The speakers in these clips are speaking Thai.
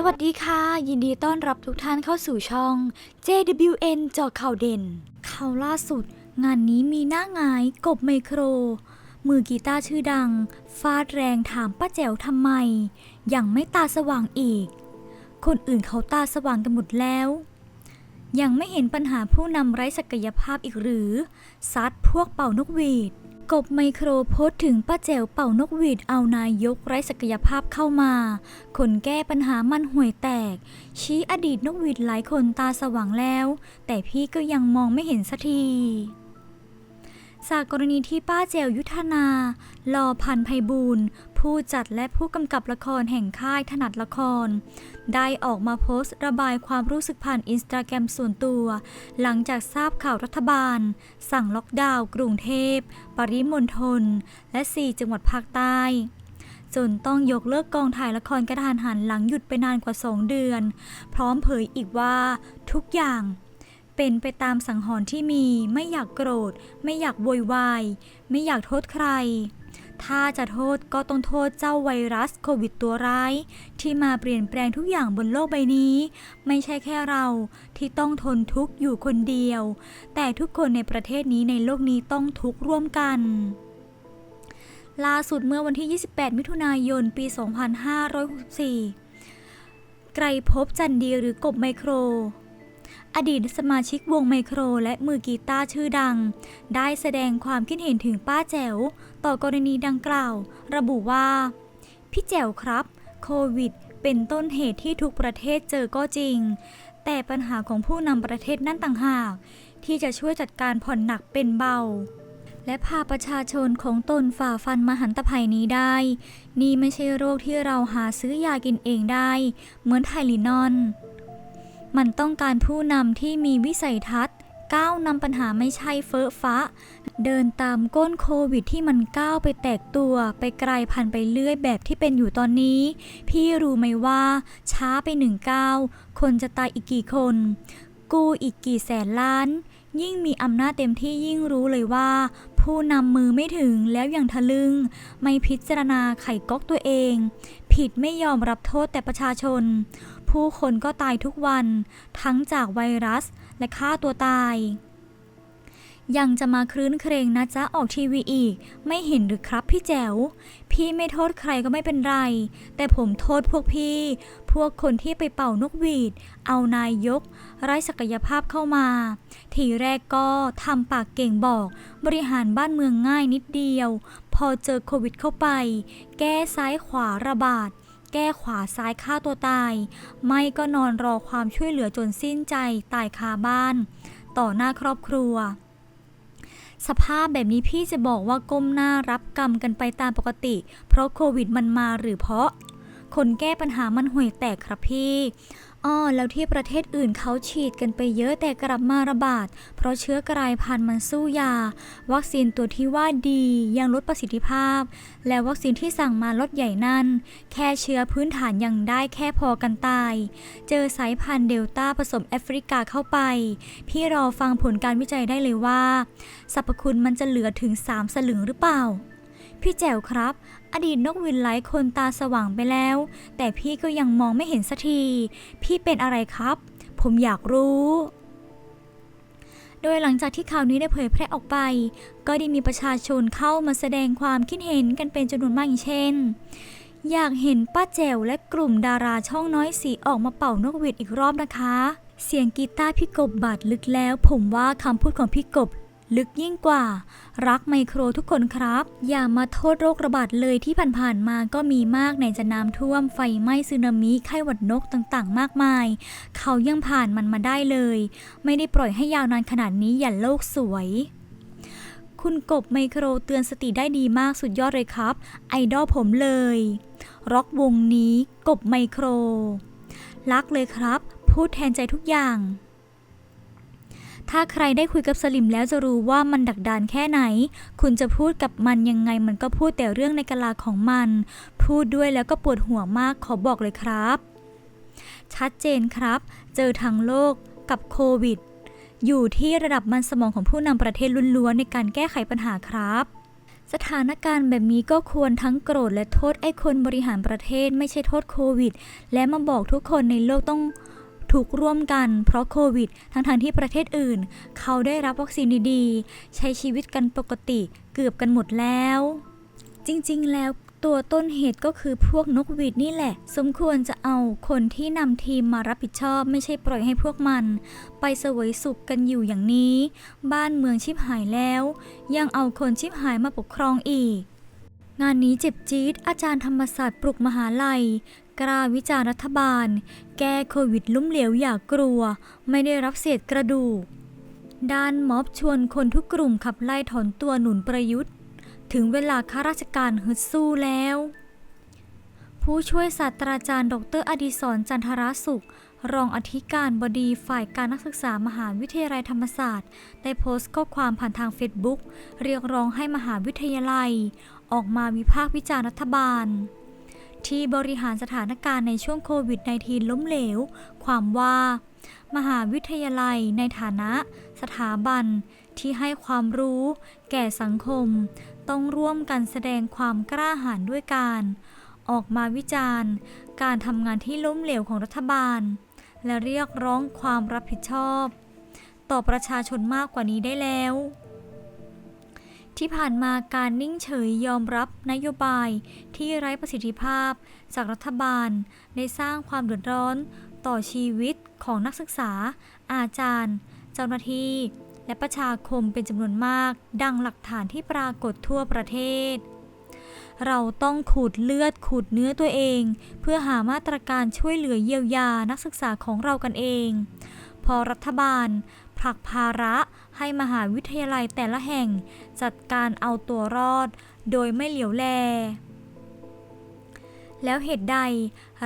สวัสดีค่ะ ยินดีต้อนรับทุกท่านเข้าสู่ช่อง JWN เจอข่าวเด่น ข่าวล่าสุด งานนี้มีหน้าหงายกบไมโคร มือกีตาร์ชื่อดัง ฟาดแรงถามป้าแจ๋วทำไม ยังไม่ตาสว่างอีก คนอื่นเขาตาสว่างกันหมดแล้ว ยังไม่เห็นปัญหาผู้นำไร้ศักยภาพอีกหรือ ซัดพวกเป่านกหวีด กบไมโครโพสถึงป้าแจ๋วเป่านกหวีดเอานายกไร้ศักยภาพเข้ามา คนแก้ปัญหามันห่วยแตก ชี้อดีตนกหวีดหลายคนตาสว่างแล้ว แต่พี่ก็ยังมองไม่เห็นสักทีจากกรณีที่ป้าแจวยุทธนา ลอพันไพบูล ผู้จัดและผู้กำกับละครแห่งค่ายถนัดละคร ได้ออกมาโพสต์ระบายความรู้สึกผ่านอินสตาแกรมส่วนตัว หลังจากทราบข่าวรัฐบาล สั่งล็อกดาวน์กรุงเทพ ปริมณฑลและ 4 จังหวัดภาคใต้จนต้องยกเลิกกองถ่ายละครกระทานหันหลังหยุดไปนานกว่า 2 เดือน พร้อมเผยอีกว่า ทุกอย่างเป็นไปตามสังหรณ์ที่มี ไม่อยากโกรธ ไม่อยากโวยวาย ไม่อยากโทษใคร ถ้าจะโทษก็ต้องโทษเจ้าไวรัสโควิดตัวร้าย ที่มาเปลี่ยนแปลงทุกอย่างบนโลกใบนี้ ไม่ใช่แค่เราที่ต้องทนทุกข์อยู่คนเดียว แต่ทุกคนในประเทศนี้ในโลกนี้ต้องทุกข์ร่วมกันล่าสุดเมื่อวันที่ 28 มิถุนายน ปี 2564 ไกรภพจันดีหรือกบไมโคร อดีตสมาชิกวงไมโครและมือกีตาร์ชื่อดัง ได้แสดงความคิดเห็นถึงป้าแจ๋ว ต่อกรณีดังกล่าว ระบุว่า พี่แจ๋วครับ โควิด เป็นต้นเหตุที่ทุกประเทศเจอก็จริง แต่ปัญหาของผู้นำประเทศนั่นต่างหาก ที่จะช่วยจัดการผ่อนหนักเป็นเบาและพาประชาชนของตนฝ่าฟันมหันตภัยนี้ได้ นี่ไม่ใช่โรคที่เราหาซื้อยากินเองได้ เหมือนไทลินอน มันต้องการผู้นำที่มีวิสัยทัศน์ ก้าวนำปัญหาไม่ใช่เฟ้อฟ้า เดินตามก้นโควิดที่มันก้าวไปแตกตัว ไปไกลพันไปเรื่อยแบบที่เป็นอยู่ตอนนี้ พี่รู้ไหมว่าช้าไปหนึ่งก้าวคนจะตายอีกกี่คน กูอีกกี่แสนล้าน ยิ่งมีอำนาจเต็มที่ยิ่งรู้เลยว่า ผู้นำมือไม่ถึงแล้วยังทะลึ่งไม่พิจารณาไขก๊อกตัวเอง ผิดไม่ยอมรับโทษแต่ประชาชน ผู้คนก็ตายทุกวัน ทั้งจากไวรัสและฆ่าตัวตาย ยังจะมาครื้นเครงนะจ๊ะออกทีวีอีก ไม่เห็นหรือครับพี่แจ๋ว พี่ไม่โทษใครก็ไม่เป็นไร แต่ผมโทษพวกพี่ พวกคนที่ไปเป่านกหวีด เอานายกไร้ศักยภาพเข้ามา ทีแรกก็ทำปากเก่งบอก บริหารบ้านเมืองง่ายนิดเดียว พอเจอโควิดเข้าไป แก้ซ้ายขวาระบาด แก้ขวาซ้ายฆ่าตัวตาย ไม่ก็นอนรอความช่วยเหลือจนสิ้นใจตายคาบ้าน ต่อหน้าครอบครัว สภาพแบบนี้พี่จะบอกว่าก้มหน้ารับกรรมกันไปตามปกติ เพราะโควิดมันมาหรือเพราะ คนแก้ปัญหามันห่วยแตกครับพี่ อ้อแล้วที่ประเทศอื่นเขาฉีดกันไปเยอะแต่กลับมาระบาด เพราะเชื้อกลายพันธุ์มันสู้ยา วัคซีนตัวที่ว่าดียังลดประสิทธิภาพ และวัคซีนที่สั่งมาลดใหญ่นั่น แค่เชื้อพื้นฐานยังได้แค่พอกันตาย เจอสายพันธุ์เดลต้าผสมแอฟริกาเข้าไป พี่รอฟังผลการวิจัยได้เลยว่าสรรพคุณมันจะเหลือถึง 3 สลึงหรือเปล่า พี่แจ๋วครับ อดีตนกวินหลายคนตาสว่างไปแล้ว แต่พี่ก็ยังมองไม่เห็นสักที พี่เป็นอะไรครับ ผมอยากรู้ โดยหลังจากที่ข่าวนี้ได้เผยแพร่ออกไป ก็ได้มีประชาชนเข้ามาแสดงความคิดเห็นกันเป็นจำนวนมากอย่างเช่น อยากเห็นป้าแจ๋วและกลุ่มดาราช่องน้อยสีออกมาเป่านกหวีดอีกรอบนะคะ เสียงกีตาร์พี่กบ บาดลึกแล้ว ผมว่าคำพูดของพี่กบ ลึกยิ่งกว่า รักไมโครทุกคนครับ อย่ามาโทษโรคระบาดเลยที่ผ่านๆมาก็มีมากในจะน้ำท่วมไฟไหม้สึนามิไข้หวัดนกต่างๆ มากมาย เขายังผ่านมันมาได้เลย ไม่ได้ปล่อยให้ยาวนานขนาดนี้อย่าโลกสวยคุณกบไมโครเตือนสติได้ดีมากสุดยอดเลยครับ ไอดอลผมเลย ร็อกวงนี้กบไมโคร รักเลยครับ พูดแทนใจทุกอย่าง ถ้าใครได้คุยกับสลิมแล้วจะรู้ว่ามันดักดานแค่ไหน คุณจะพูดกับมันยังไงมันก็พูดแต่เรื่องในกะลาของมัน พูดด้วยแล้วก็ปวดหัวมากขอบอกเลยครับ ชัดเจนครับ เจอทั้งโลกกับโควิด อยู่ที่ระดับมันสมองของผู้นำประเทศล้วนๆในการแก้ไขปัญหาครับสถานการณ์แบบนี้ก็ควรทั้งโกรธและโทษไอ้คนบริหารประเทศไม่ใช่โทษโควิด และมาบอกทุกคนในโลกต้อง ถูกร่วมกันเพราะโควิด ทั้งทางๆที่ประเทศอื่น เขาได้รับวัคซีนดีๆ ใช้ชีวิตกันปกติเกือบกันหมดแล้ว จริงๆ แล้วตัวต้นเหตุก็คือพวกนกหวีดนี่แหละ สมควรจะเอาคนที่นำทีมมารับผิดชอบไม่ใช่ปล่อยให้พวกมัน ไปเสวยสุขกันอยู่อย่างนี้ บ้านเมืองชิบหายแล้ว ยังเอาคนชิบหายมาปกครองอีก งานนี้เจ็บจี๊ดอาจารย์ธรรมศาสตร์ปลุกมหาลัย กล้าวิจารณ์รัฐบาล แก้โควิดล้มเหลวอย่ากกลัว ไม่ได้รับเศษกระดูก ด้านม็อบชวนคนทุกกลุ่มขับไล่ถอนตัวหนุนประยุทธ์ ถึงเวลาข้าราชการฮึดสู้แล้ว ผู้ช่วยศาสตราจารย์ ดรอดิศรจันทรสุข รองอธิการบดีฝ่ายการนักศึกษามหาวิทยาลัยธรรมศาสตร์ ได้โพสต์ข้อความผ่านทางเฟซบุ๊กเรียกร้องให้มหาวิทยาลัย ออกมาวิพากษ์วิจารณ์รัฐบาล ที่บริหารสถานการณ์ในช่วงโควิด -19 ล้มเหลว ความว่ามหาวิทยาลัยในฐานะ สถาบันที่ให้ความรู้ แก่สังคม ต้องร่วมกันแสดงความกล้าหาญด้วยการ ออกมาวิจารณ์ การทำงานที่ล้มเหลวของรัฐบาล และเรียกร้องความรับผิดชอบ ต่อประชาชนมากกว่านี้ได้แล้ว ที่ผ่านมาการนิ่งเฉยยอมรับนโยบายที่ไร้ประสิทธิภาพ จากรัฐบาลได้สร้างความเดือดร้อนต่อชีวิตของนักศึกษา อาจารย์ เจ้าหน้าที่และประชาคมเป็นจำนวนมาก ดังหลักฐานที่ปรากฏทั่วประเทศ เราต้องขูดเลือดขูดเนื้อตัวเอง เพื่อหามาตรการช่วยเหลือเยียวยานักศึกษาของเรากันเอง พอรัฐบาลผลักภาระให้มหาวิทยาลัยแต่ละแห่ง จัดการเอาตัวรอด โดยไม่เหลียวแล แล้วเหตุใด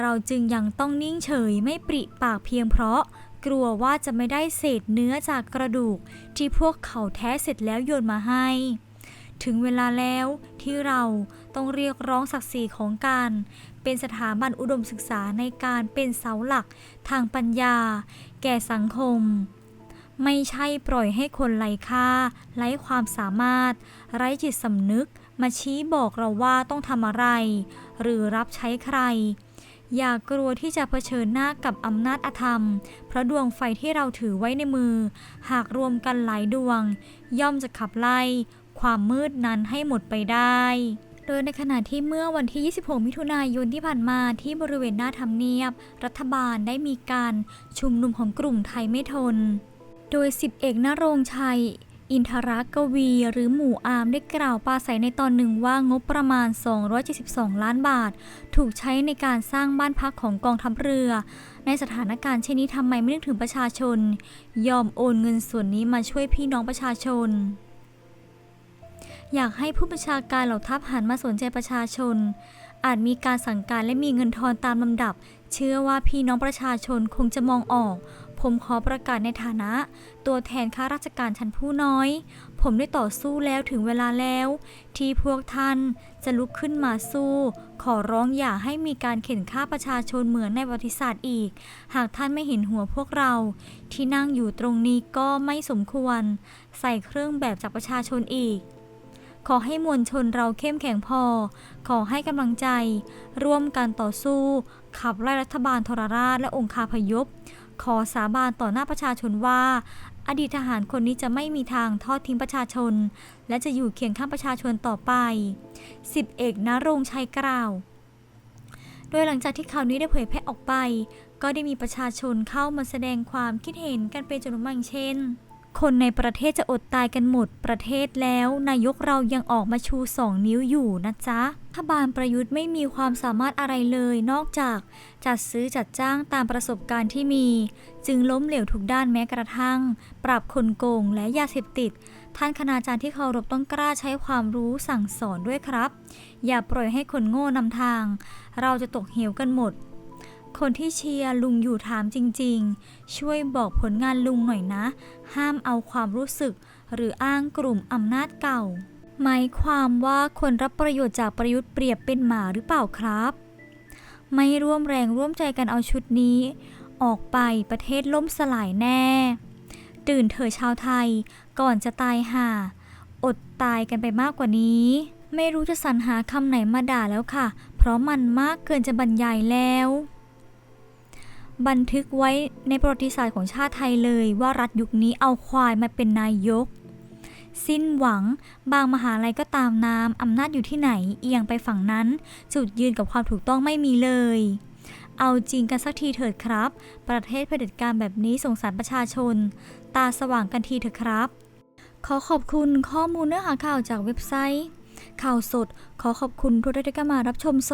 เราจึงยังต้องนิ่งเฉยไม่ปริปากเพียงเพราะกลัวว่าจะไม่ได้เศษเนื้อจากกระดูกที่พวกเขาแท้เสร็จแล้วโยนมาให้ ถึงเวลาแล้วที่เราต้องเรียกร้องศักดิ์ศรีของการ เป็นสถาบันอุดมศึกษาในการเป็นเสาหลักทางปัญญา แก่สังคม ไม่ใช่ปล่อยให้คนไร้ค่า ไร้ความสามารถ ไร้จิตสำนึก มาชี้บอกเราว่าต้องทำอะไร หรือรับใช้ใครอย่ากลัวที่จะเผชิญหน้ากับอำนาจอธรรม เพราะดวงไฟที่เราถือไว้ในมือ หากรวมกันหลายดวง ย่อมจะขับไล่ ความมืดนั้นให้หมดไปได้ โดยในขณะที่เมื่อวันที่ 26 มิถุนายนที่ผ่านมาที่บริเวณหน้าทำเนียบ รัฐบาลได้มีการชุมนุมของกลุ่มไทยไม่ทน โดยสิบเอกนรงชัยอินทรักกวีหรือหมู่อามได้กล่าวปาศัยในตอนหนึ่งว่างบประมาณ 272 ล้านบาท ถูกใช้ในการสร้างบ้านพักของกองทัพเรือ ในสถานการณ์เช่นนี้ทำไมไม่นึกถึงประชาชน ยอมโอนเงินส่วนนี้มาช่วยพี่น้องประชาชน อยากให้ผู้บัญชาการเหล่าทัพหันมาสนใจประชาชน อาจมีการสั่งการและมีเงินทอนตามลำดับ เชื่อว่าพี่น้องประชาชนคงจะมองออก ผมขอประกาศในฐานะ ตัวแทนข้าราชการชั้นผู้น้อย ผมได้ต่อสู้แล้วถึงเวลาแล้ว ที่พวกท่านจะลุกขึ้นมาสู้ ขอร้องอย่าให้มีการเข็นฆ่าประชาชนเหมือนในประวัติศาสตร์อีก หากท่านไม่เห็นหัวพวกเรา ที่นั่งอยู่ตรงนี้ก็ไม่สมควร ใส่เครื่องแบบจากประชาชนอีก ขอให้มวลชนเราเข้มแข็งพอ ขอให้กำลังใจ ร่วมกันต่อสู้ ขับไล่รัฐบาลทรราชและองค์คาพยพ ขอสาบานต่อหน้าประชาชนว่า อดีตทหารคนนี้จะไม่มีทางทอดทิ้งประชาชน และจะอยู่เคียงข้างประชาชนต่อไปสิบเอกนรงชัยกล่าว โดยหลังจากที่ข่าวนี้ได้เผยแพร่ออกไป ก็ได้มีประชาชนเข้ามาแสดงความคิดเห็นกันเป็นจำนวนมากเช่น คนในประเทศจะอดตายกันหมดประเทศแล้ว นายกเรายังออกมาชูสองนิ้วอยู่นะจ๊ะรัฐบาลประยุทธ์ไม่มีความสามารถอะไรเลย นอกจากจัดซื้อจัดจ้างตามประสบการณ์ที่มี จึงล้มเหลวทุกด้านแม้กระทั่ง ปราบคนโกงและยาเสพติด ท่านคณาจารย์ที่เคารพต้องกล้าใช้ความรู้สั่งสอนด้วยครับ อย่าปล่อยให้คนโง่นำทาง เราจะตกเหวกันหมด คนที่เชียร์ลุงอยู่ถามจริงๆ ช่วยบอกผลงานลุงหน่อยนะ ห้ามเอาความรู้สึก หรืออ้างกลุ่มอำนาจเก่า หมายความว่าคนรับประโยชน์จากประยุทธ์เปรียบเป็นหมาหรือเปล่าครับ ไม่ร่วมแรงร่วมใจกันเอาชุดนี้ ออกไปประเทศล่มสลายแน่ ตื่นเถอะชาวไทย ก่อนจะตายห่าอดตายกันไปมากกว่านี้ ไม่รู้จะสรรหาคำไหนมาด่าแล้วค่ะ เพราะมันมากเกินจะบรรยายแล้ว บันทึกไว้ในประวัติศาสตร์ของชาติไทยเลยว่ารัฐยุคนี้เอาควายมาเป็นนายก สิ้นหวัง บางมหาลัยก็ตามน้ำอำนาจอยู่ที่ไหนเอียงไปฝั่งนั้น จุดยืนกับความถูกต้องไม่มีเลย เอาจริงกันสักทีเถิดครับ ประเทศเผด็จการแบบนี้สงสารประชาชน ตาสว่างกันทีเถอะครับ ขอขอบคุณข้อมูลเนื้อหาข่าวจากเว็บไซต์ ข่าวสด ขอขอบคุณทุกท่านที่มารับชมสวัส